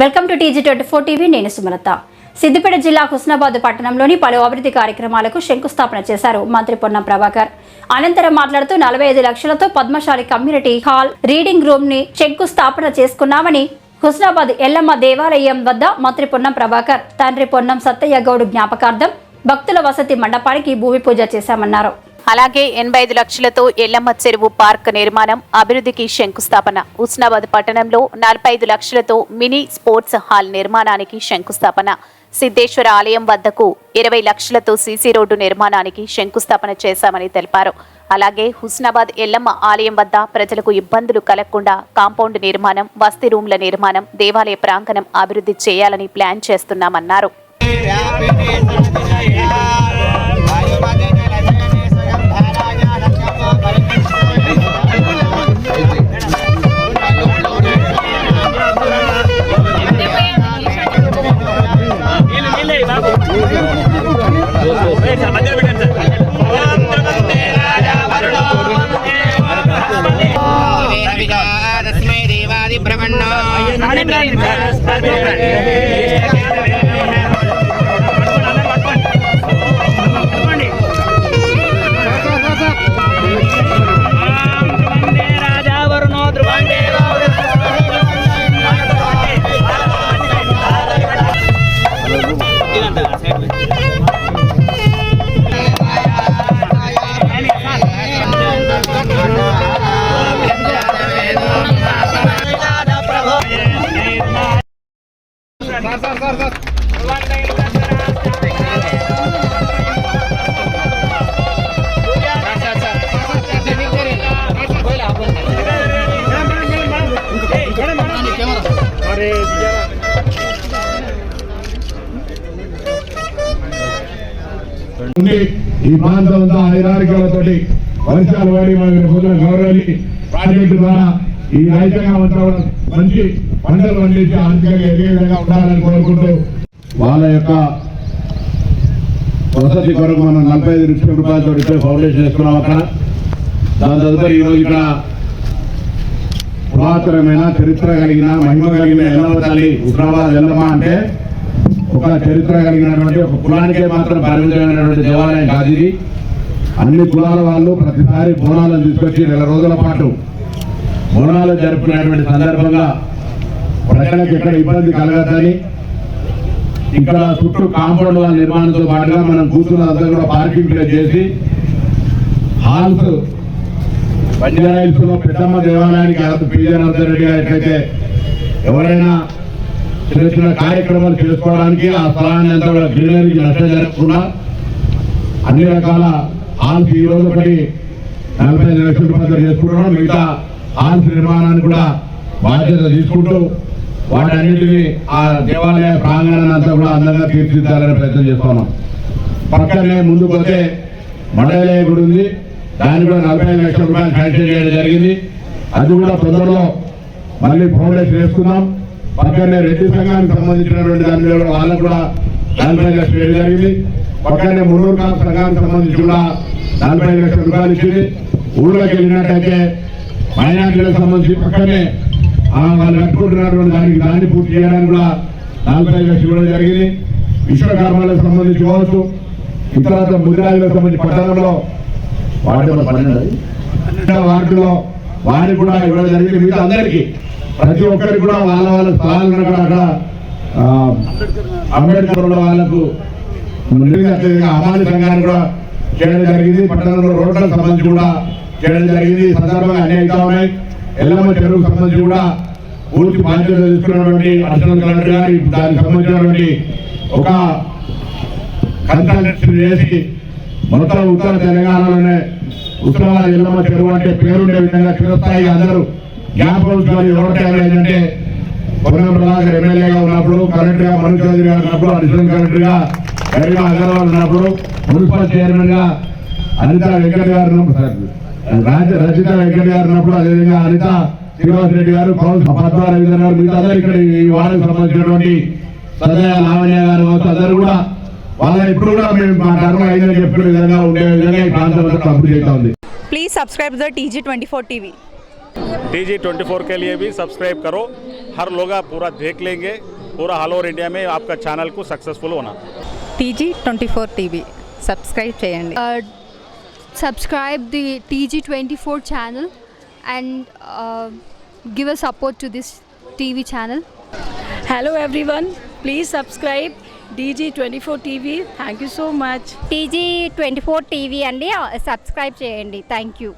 Welcome to TG twenty four TV నేను సుమలత. సిద్దిపేట జిల్లా హుస్నాబాద్ పట్టణంలోని పలు అభివృద్ధి కార్యక్రమాలకు శంకుస్థాపన చేశారు మంత్రి పొన్నం ప్రభాకర్. అనంతరం మాట్లాడుతూ నలభై ఐదు లక్షలతో పద్మశాలి కమ్యూనిటీ హాల్ రీడింగ్ రూమ్ని శంకుస్థాపన చేసుకున్నామని హుస్నాబాద్ ఎల్లమ్మ దేవాలయం వద్ద మంత్రి పొన్నం ప్రభాకర్ తండ్రి పొన్నం సత్తయ్య గౌడ్ జ్ఞాపకార్థం భక్తుల వసతి మండపానికి భూమి పూజ చేశామన్నారు. అలాగే ఎనభై ఐదు లక్షలతో ఎల్లమ్మ చెరువు పార్క్ నిర్మాణం అభివృద్ధికి శంకుస్థాపన. ఉస్నాబాద్ పట్టణంలో నలభై ఐదు లక్షలతో మినీ స్పోర్ట్స్ హాల్ నిర్మాణానికి శంకుస్థాపన. సిద్ధేశ్వర ఆలయం వద్దకు ఇరవై లక్షలతో సీసీ రోడ్డు నిర్మాణానికి శంకుస్థాపన చేశామని తెలిపారు. అలాగే హుస్నాబాద్ ఎల్లమ్మ ఆలయం వద్ద ప్రజలకు ఇబ్బందులు కలగకుండా కాంపౌండ్ నిర్మాణం వస్తి రూమ్ల నిర్మాణం దేవాలయ ప్రాంగణం అభివృద్ధి చేయాలని ప్లాన్ చేస్తున్నామన్నారు. Yeah. ఉంది ఈ ప్రాంతం అంతా ఐదారికలతోటి వర్షాలు పడి మనకి పొద్దున గౌరవని ప్రాజెక్టు ద్వారా ఈ రైతాంగం అంతా మంచి పంటలు పండించి ఆర్థికంగా ఎదిగే విధంగా ఉండాలని కోరుకుంటూ వాళ్ళ యొక్క వసతి కొరకు మనం నలభై ఐదు లక్షల రూపాయలతో ఇప్పుడే ఫౌండేషన్ వేసుకున్నాం అక్కడ. దాని తదుపరి ఈరోజు ఇక్కడ పురాతనమైన చరిత్ర కలిగిన మహిమ కలిగిన ఎల్లమ్మ తల్లి ఉగ్రవాద ఎల్లమ్మ అంటే ఒక చరిత్ర కలిగినటువంటి ఒక కులానికే మాత్రం పరిమితమైనటువంటి దేవాలయం కాదు ఇది. అన్ని కులాల వాళ్ళు ప్రతిసారి బోనాలను తీసుకొచ్చి నెల రోజుల పాటు బోనాలు జరుపుకునేటువంటి సందర్భంగా ప్రజలకు ఎక్కడ ఇబ్బంది కలగద్దని ఇక్కడ చుట్టూ కాంపౌండ్ వాళ్ళ నిర్మాణంతో పాటుగా మనం కూర్చున్నదంతా కూడా పార్కింగ్ ప్లేస్ చేసి హాల్స్ బంజారాయిల్స్లో పెద్దమ్మ దేవాలయానికి పీజన్ రెడ్డి గారు ఎట్లయితే ఎవరైనా చిన్న చిన్న కార్యక్రమాలు చేసుకోవడానికి ఆ స్థలాన్ని అంతా కూడా గ్రీనరీకి నష్టం జరగకుండా అన్ని రకాల హాల్స్ ఈ రోజు ఒకటి నలభై ఐదు లక్షల రూపాయలు చేసుకుంటున్నాం. మిగతా హాల్స్ నిర్మాణాన్ని కూడా బాధ్యత తీసుకుంటూ వాటన్నింటినీ ఆ దేవాలయ ప్రాంగణాన్ని అంతా కూడా అందంగా తీర్చిదిద్దాలని ప్రయత్నం చేస్తున్నాం. పక్కనే ముందుకు పోతే మండలయ గుడి ఉంది. దాన్ని కూడా నలభై ఐదు లక్షల రూపాయలు శాంక్షన్ చేయడం జరిగింది. అది కూడా తొందరలో మళ్ళీ ఫౌండేషన్ వేసుకుందాం. పక్కనే రెడ్డి సంఘానికి సంబంధించినటువంటి దాని మీద కూడా వాళ్ళకు కూడా నలభై లక్షలు వేయడం జరిగింది. పక్కనే మున్నూరు కాపు సంఘానికి సంబంధించి కూడా నలభై ఐదు లక్షల రూపాయలు ఇచ్చింది. ఊళ్ళోకి వెళ్ళినట్టయితే మైనార్టీలకు సంబంధించి పక్కనే వాళ్ళు కట్టుకుంటున్నటువంటి దానికి దాన్ని పూర్తి చేయడానికి కూడా నలభై ఐదు లక్షలు జరిగింది. విశ్వకర్మలకు సంబంధించి కావచ్చు ఇతర ముదిరాజులకు సంబంధించి పట్టణంలో వార్డు వార్డులో వారికి కూడా ఇవ్వడం జరిగింది. మిగతా అందరికీ ప్రతి ఒక్కరికి కూడా వాళ్ళ వాళ్ళ స్థలాలను కూడా అక్కడ అంబేద్కర్ వాళ్ళకు ముందుగా అమాలి సంఘాన్ని కూడా చేయడం జరిగింది. పట్టణంలో రోడ్లకు సంబంధించి కూడా చేయడం జరిగింది. సందర్భంగా అన్ని అవుతా ఉన్నాయి. ఎల్లమ్మ చెరువుకు సంబంధించి కూడా పూర్తి బాధ్యత తీసుకున్నటువంటి అర్చన కలెక్టర్ గారి దానికి సంబంధించినటువంటి ఒక కన్సల్టెన్సీ చేసి మొత్తం ఉత్తర తెలంగాణలోనే ఉత్తరాల ఎల్లమ్మ చెరువు అంటే పేరుండే విధంగా చిరస్థాయిగా అందరూ జ్ఞాపకం ఉంచుకొని ఏంటంటే పొన్నం ప్రభాకర్ ఎమ్మెల్యేగా ఉన్నప్పుడు కలెక్టర్గా మను చౌదరి గారు ఉన్నప్పుడు అడిషనల్ కలెక్టర్గా గరిమా అగర్వాల్ ఉన్నప్పుడు మున్సిపల్ చైర్మన్గా అనిత వెంకట గారు ఉన్నప్పుడు రజిత వెంకట గారు ఉన్నప్పుడు అదేవిధంగా అనిత శ్రీనివాస్ రెడ్డి గారు కౌన్సిల్ రవీంద్ర గారు మిగతా అందరూ ఇక్కడ ఈ వార్డుకు సంబంధించినటువంటి సదయ లావణ్య గారు అందరూ కూడా వాళ్ళ ఇప్పుడు కూడా మేము మా ధర్మ అయిందని చెప్పిన విధంగా ఉండే విధంగా ఈ ప్రాంతం అంతా అభివృద్ధి అవుతా ఉంది Please subscribe the TG24 TV. T G twenty four के लिए भी सब्सक्राइब करो हर लोग आप पूरा देख लेंगे पूरा ऑल ओवर इंडिया में आपका चैनल को सक्सेसफुल होना TG twenty four TV subscribe చేయండి uh, subscribe the TG24 channel and uh, give a support to this TV channel. Hello everyone, please subscribe DG24 TV. Thank you so much. TG twenty four TV అండి subscribe చేయండి thank you